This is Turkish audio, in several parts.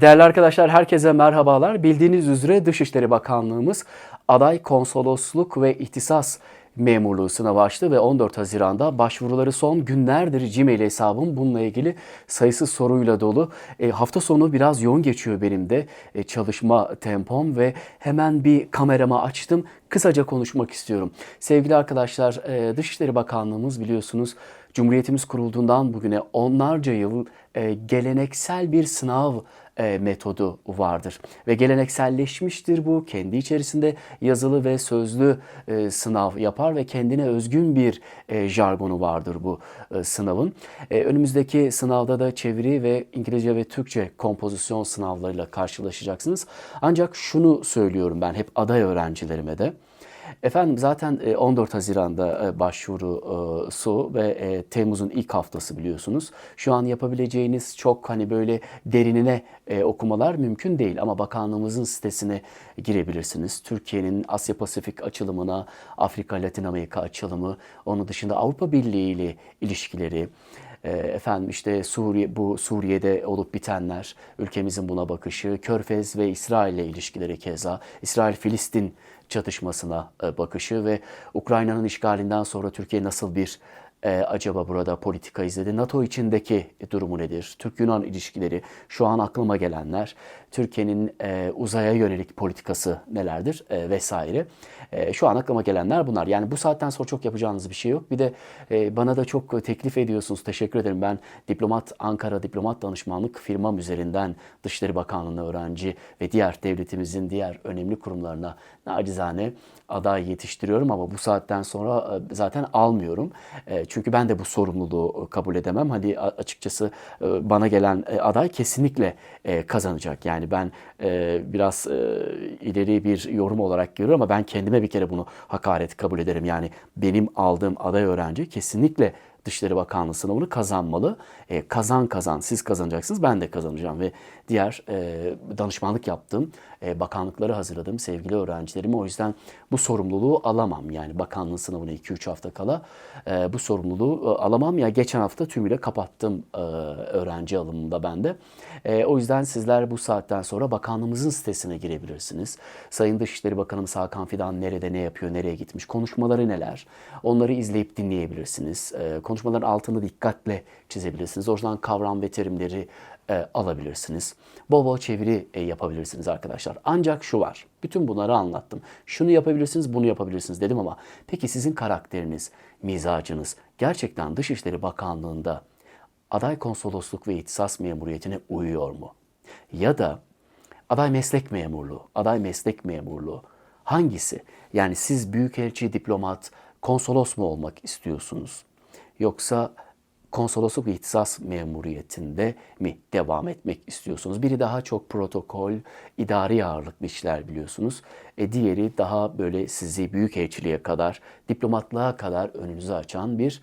Değerli arkadaşlar herkese merhabalar. Bildiğiniz üzere Dışişleri Bakanlığımız aday konsolosluk ve ihtisas memurluğu sınavı açtı ve 14 Haziran'da başvuruları son günlerdir Gmail hesabım bununla ilgili sayısız soruyla dolu. E, hafta sonu biraz yoğun geçiyor benim de e, çalışma tempom ve hemen bir kameramı açtım. Kısaca konuşmak istiyorum. Sevgili arkadaşlar e, Dışişleri Bakanlığımız biliyorsunuz Cumhuriyetimiz kurulduğundan bugüne onlarca yıl e, geleneksel bir sınav e, metodu vardır. Ve gelenekselleşmiştir bu. Kendi içerisinde yazılı ve sözlü e, sınav yapar ve kendine özgün bir e, jargonu vardır bu e, sınavın. E, önümüzdeki sınavda da çeviri ve İngilizce ve Türkçe kompozisyon sınavlarıyla karşılaşacaksınız. Ancak şunu söylüyorum ben hep aday öğrencilerime de. Efendim zaten e, 14 Haziran'da e, başvurusu ve e, Temmuz'un ilk haftası biliyorsunuz. Şu an yapabileceğiniz çok hani böyle derinine e, okumalar mümkün değil ama bakanlığımızın sitesine girebilirsiniz. Türkiye'nin Asya Pasifik açılımına, Afrika Latin Amerika açılımı, onun dışında Avrupa Birliği ile ilişkileri, e, efendim işte Suriye bu Suriye'de olup bitenler, ülkemizin buna bakışı, Körfez ve İsrail ile ilişkileri keza, İsrail-Filistin çatışmasına e, bakışı ve Ukrayna'nın işgalinden sonra Türkiye nasıl bir e, acaba burada politika izledi? NATO içindeki durumu nedir? Türk-Yunan ilişkileri, şu an aklıma gelenler, Türkiye'nin e, uzaya yönelik politikası nelerdir e, vesaire. E, şu an aklıma gelenler bunlar. Yani bu saatten sonra çok yapacağınız bir şey yok. Bir de e, bana da çok teklif ediyorsunuz. Teşekkür ederim. Ben diplomat Ankara Diplomat Danışmanlık firmam üzerinden Dışişleri Bakanlığı'na öğrenci ve diğer devletimizin diğer önemli kurumlarına nacizane aday yetiştiriyorum ama bu saatten sonra e, zaten almıyorum. E, Çünkü ben de bu sorumluluğu kabul edemem. Hadi a- açıkçası e, bana gelen e, aday kesinlikle e, kazanacak. Yani ben e, biraz e, ileri bir yorum olarak görüyorum ama ben kendime bir kere bunu hakaret kabul ederim. Yani benim aldığım aday öğrenci kesinlikle Dışişleri Bakanlığı sınavını kazanmalı. E, kazan kazan siz kazanacaksınız ben de kazanacağım ve diğer e, danışmanlık yaptığım e, bakanlıkları hazırladığım sevgili öğrencilerime o yüzden bu sorumluluğu alamam. Yani bakanlığın sınavına 2-3 hafta kala e, bu sorumluluğu e, alamam. Ya geçen hafta tümüyle kapattım e, öğrenci alımında ben de. E, o yüzden sizler bu saatten sonra bakanlığımızın sitesine girebilirsiniz. Sayın Dışişleri Bakanımız Hakan Fidan nerede ne yapıyor, nereye gitmiş, konuşmaları neler onları izleyip dinleyebilirsiniz. E, konuşmaların altını dikkatle çizebilirsiniz. Oradan kavram ve terimleri e, alabilirsiniz. Bol bol çeviri e, yapabilirsiniz arkadaşlar. Ancak şu var. Bütün bunları anlattım. Şunu yapabilirsiniz, bunu yapabilirsiniz dedim ama peki sizin karakteriniz, mizacınız gerçekten Dışişleri Bakanlığı'nda aday konsolosluk ve ihtisas memuriyetine uyuyor mu? Ya da aday meslek memurluğu, aday meslek memurluğu hangisi? Yani siz büyükelçi, diplomat, konsolos mu olmak istiyorsunuz? Yoksa konsolosluk ve ihtisas memuriyetinde mi devam etmek istiyorsunuz? Biri daha çok protokol, idari ağırlıklı işler biliyorsunuz. E diğeri daha böyle sizi büyükelçiliğe kadar, diplomatlığa kadar önünüzü açan bir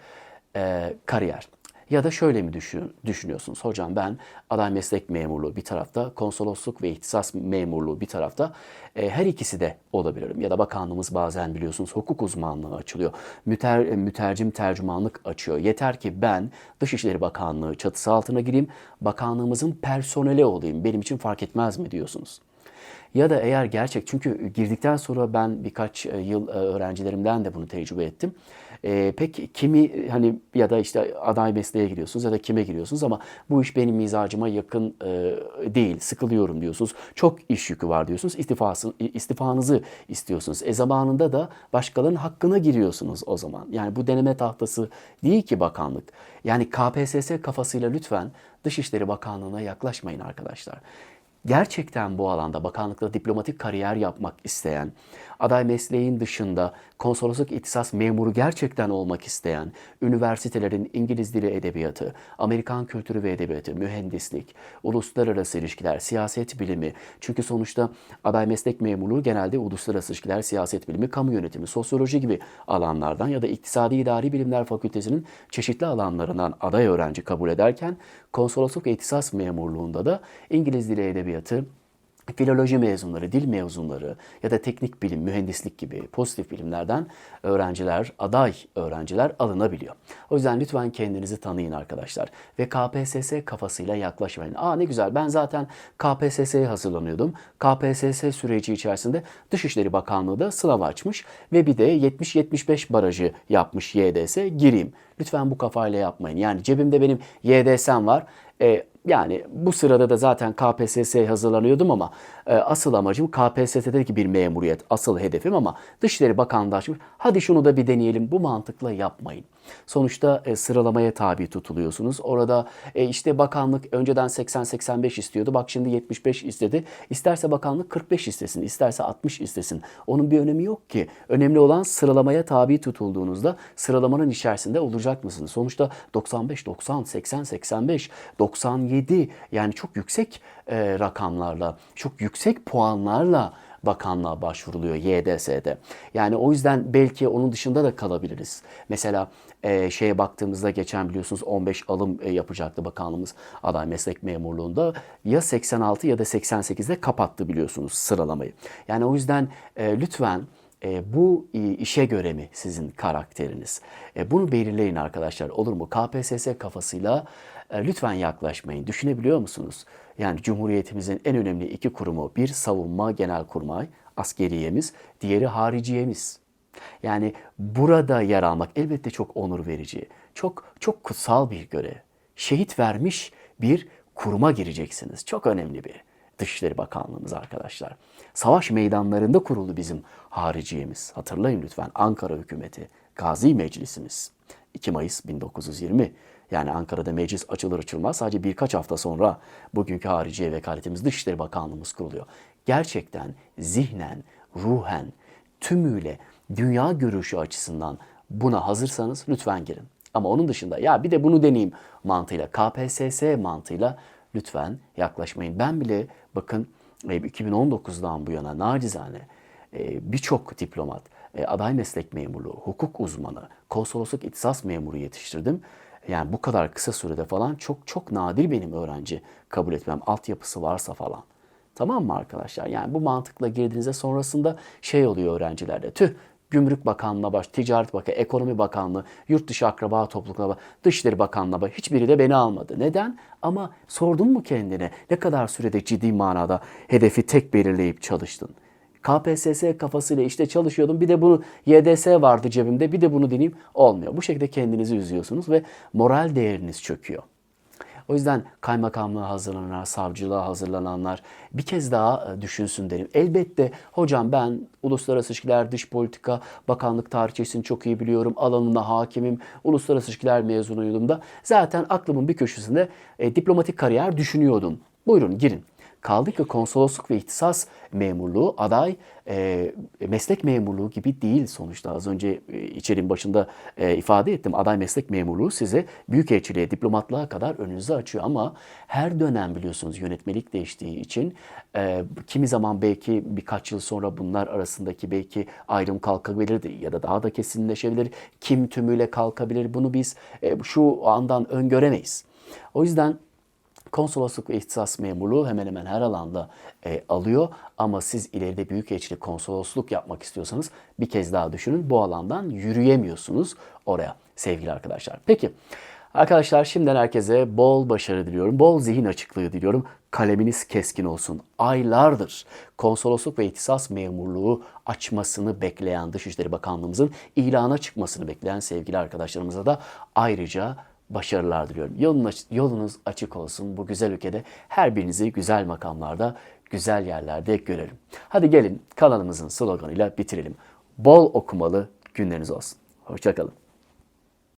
e, kariyer. Ya da şöyle mi düşün, düşünüyorsunuz? Hocam ben aday meslek memurluğu bir tarafta, konsolosluk ve ihtisas memurluğu bir tarafta. E, her ikisi de olabilirim. Ya da bakanlığımız bazen biliyorsunuz hukuk uzmanlığı açılıyor. Müter, e, mütercim tercümanlık açıyor. Yeter ki ben Dışişleri Bakanlığı çatısı altına gireyim, bakanlığımızın personeli olayım. Benim için fark etmez mi diyorsunuz? Ya da eğer gerçek çünkü girdikten sonra ben birkaç e, yıl e, öğrencilerimden de bunu tecrübe ettim. E, pek kimi hani ya da işte aday mesleğe giriyorsunuz ya da kime giriyorsunuz ama bu iş benim mizacıma yakın e, değil, sıkılıyorum diyorsunuz. Çok iş yükü var diyorsunuz. İstifası, istifanızı istiyorsunuz. E zamanında da başkalarının hakkına giriyorsunuz o zaman. Yani bu deneme tahtası değil ki bakanlık. Yani KPSS kafasıyla lütfen Dışişleri Bakanlığı'na yaklaşmayın arkadaşlar gerçekten bu alanda bakanlıkta diplomatik kariyer yapmak isteyen, aday mesleğin dışında konsolosluk ihtisas memuru gerçekten olmak isteyen, üniversitelerin İngiliz dili edebiyatı, Amerikan kültürü ve edebiyatı, mühendislik, uluslararası ilişkiler, siyaset bilimi, çünkü sonuçta aday meslek memurluğu genelde uluslararası ilişkiler, siyaset bilimi, kamu yönetimi, sosyoloji gibi alanlardan ya da iktisadi idari bilimler fakültesinin çeşitli alanlarından aday öğrenci kabul ederken konsolosluk ihtisas memurluğunda da İngiliz dili edebiyatı, filoloji mezunları, dil mezunları ya da teknik bilim, mühendislik gibi pozitif bilimlerden öğrenciler, aday öğrenciler alınabiliyor. O yüzden lütfen kendinizi tanıyın arkadaşlar. Ve KPSS kafasıyla yaklaşmayın. Aa ne güzel ben zaten KPSS'ye hazırlanıyordum. KPSS süreci içerisinde Dışişleri Bakanlığı da sınav açmış ve bir de 70-75 barajı yapmış YDS gireyim. Lütfen bu kafayla yapmayın. Yani cebimde benim YDS'm var. E, yani bu sırada da zaten KPSS'ye hazırlanıyordum ama e, asıl amacım KPSS'deki bir memuriyet, asıl hedefim ama Dışişleri Bakanlığı açmış. Hadi şunu da bir deneyelim. Bu mantıkla yapmayın. Sonuçta e, sıralamaya tabi tutuluyorsunuz. Orada e, işte bakanlık önceden 80-85 istiyordu. Bak şimdi 75 istedi. İsterse bakanlık 45 istesin, isterse 60 istesin. Onun bir önemi yok ki. Önemli olan sıralamaya tabi tutulduğunuzda sıralamanın içerisinde olacak mısınız? Sonuçta 95, 90, 80, 85, 97 yani çok yüksek e, rakamlarla, çok yüksek puanlarla bakanlığa başvuruluyor YDS'de. Yani o yüzden belki onun dışında da kalabiliriz. Mesela e, şeye baktığımızda geçen biliyorsunuz 15 alım e, yapacaktı bakanlığımız aday meslek memurluğunda. Ya 86 ya da 88'de kapattı biliyorsunuz sıralamayı. Yani o yüzden e, lütfen e, bu işe göre mi sizin karakteriniz? E, bunu belirleyin arkadaşlar olur mu? KPSS kafasıyla lütfen yaklaşmayın. Düşünebiliyor musunuz? Yani Cumhuriyetimizin en önemli iki kurumu bir savunma genel kurmay, askeriyemiz, diğeri hariciyemiz. Yani burada yer almak elbette çok onur verici, çok çok kutsal bir görev. Şehit vermiş bir kuruma gireceksiniz. Çok önemli bir Dışişleri Bakanlığımız arkadaşlar. Savaş meydanlarında kuruldu bizim hariciyemiz. Hatırlayın lütfen Ankara hükümeti, Gazi Meclisimiz. 2 Mayıs 1920. Yani Ankara'da meclis açılır açılmaz sadece birkaç hafta sonra bugünkü hariciye vekaletimiz Dışişleri Bakanlığımız kuruluyor. Gerçekten zihnen, ruhen, tümüyle dünya görüşü açısından buna hazırsanız lütfen girin. Ama onun dışında ya bir de bunu deneyeyim mantığıyla, KPSS mantığıyla lütfen yaklaşmayın. Ben bile bakın 2019'dan bu yana nacizane e, birçok diplomat, e, aday meslek memurluğu, hukuk uzmanı, konsolosluk ihtisas memuru yetiştirdim. Yani bu kadar kısa sürede falan çok çok nadir benim öğrenci kabul etmem. Altyapısı varsa falan. Tamam mı arkadaşlar? Yani bu mantıkla girdiğinizde sonrasında şey oluyor öğrencilerde. Tüh Gümrük Bakanlığı'na baş, Ticaret Bakanlığı, Ekonomi Bakanlığı, Yurt Dışı Akraba Topluluklarına, Dışişleri Bakanlığı'na baş. Hiçbiri de beni almadı. Neden? Ama sordun mu kendine ne kadar sürede ciddi manada hedefi tek belirleyip çalıştın? KPSS kafasıyla işte çalışıyordum. Bir de bunu YDS vardı cebimde. Bir de bunu deneyeyim. Olmuyor. Bu şekilde kendinizi üzüyorsunuz ve moral değeriniz çöküyor. O yüzden kaymakamlığa hazırlananlar, savcılığa hazırlananlar bir kez daha e, düşünsün derim. Elbette hocam ben uluslararası ilişkiler, dış politika, bakanlık tarihçesini çok iyi biliyorum. Alanına hakimim. Uluslararası ilişkiler mezunuydum da. Zaten aklımın bir köşesinde e, diplomatik kariyer düşünüyordum. Buyurun girin. Kaldı ki konsolosluk ve ihtisas memurluğu aday e, meslek memurluğu gibi değil sonuçta. Az önce e, içeriğin başında e, ifade ettim. Aday meslek memurluğu size büyükelçiliğe, diplomatlığa kadar önünüzü açıyor ama her dönem biliyorsunuz yönetmelik değiştiği için e, kimi zaman belki birkaç yıl sonra bunlar arasındaki belki ayrım kalkabilir ya da daha da kesinleşebilir. Kim tümüyle kalkabilir bunu biz e, şu andan öngöremeyiz. O yüzden Konsolosluk ve ihtisas memurluğu hemen hemen her alanda e, alıyor ama siz ileride büyükelçilik konsolosluk yapmak istiyorsanız bir kez daha düşünün bu alandan yürüyemiyorsunuz oraya sevgili arkadaşlar. Peki arkadaşlar şimdiden herkese bol başarı diliyorum. Bol zihin açıklığı diliyorum. Kaleminiz keskin olsun. Aylardır konsolosluk ve ihtisas memurluğu açmasını bekleyen Dışişleri Bakanlığımızın ilana çıkmasını bekleyen sevgili arkadaşlarımıza da ayrıca başarılar diliyorum. Yolunuz, yolunuz açık olsun bu güzel ülkede. Her birinizi güzel makamlarda, güzel yerlerde görelim. Hadi gelin kanalımızın sloganıyla bitirelim. Bol okumalı günleriniz olsun. Hoşçakalın.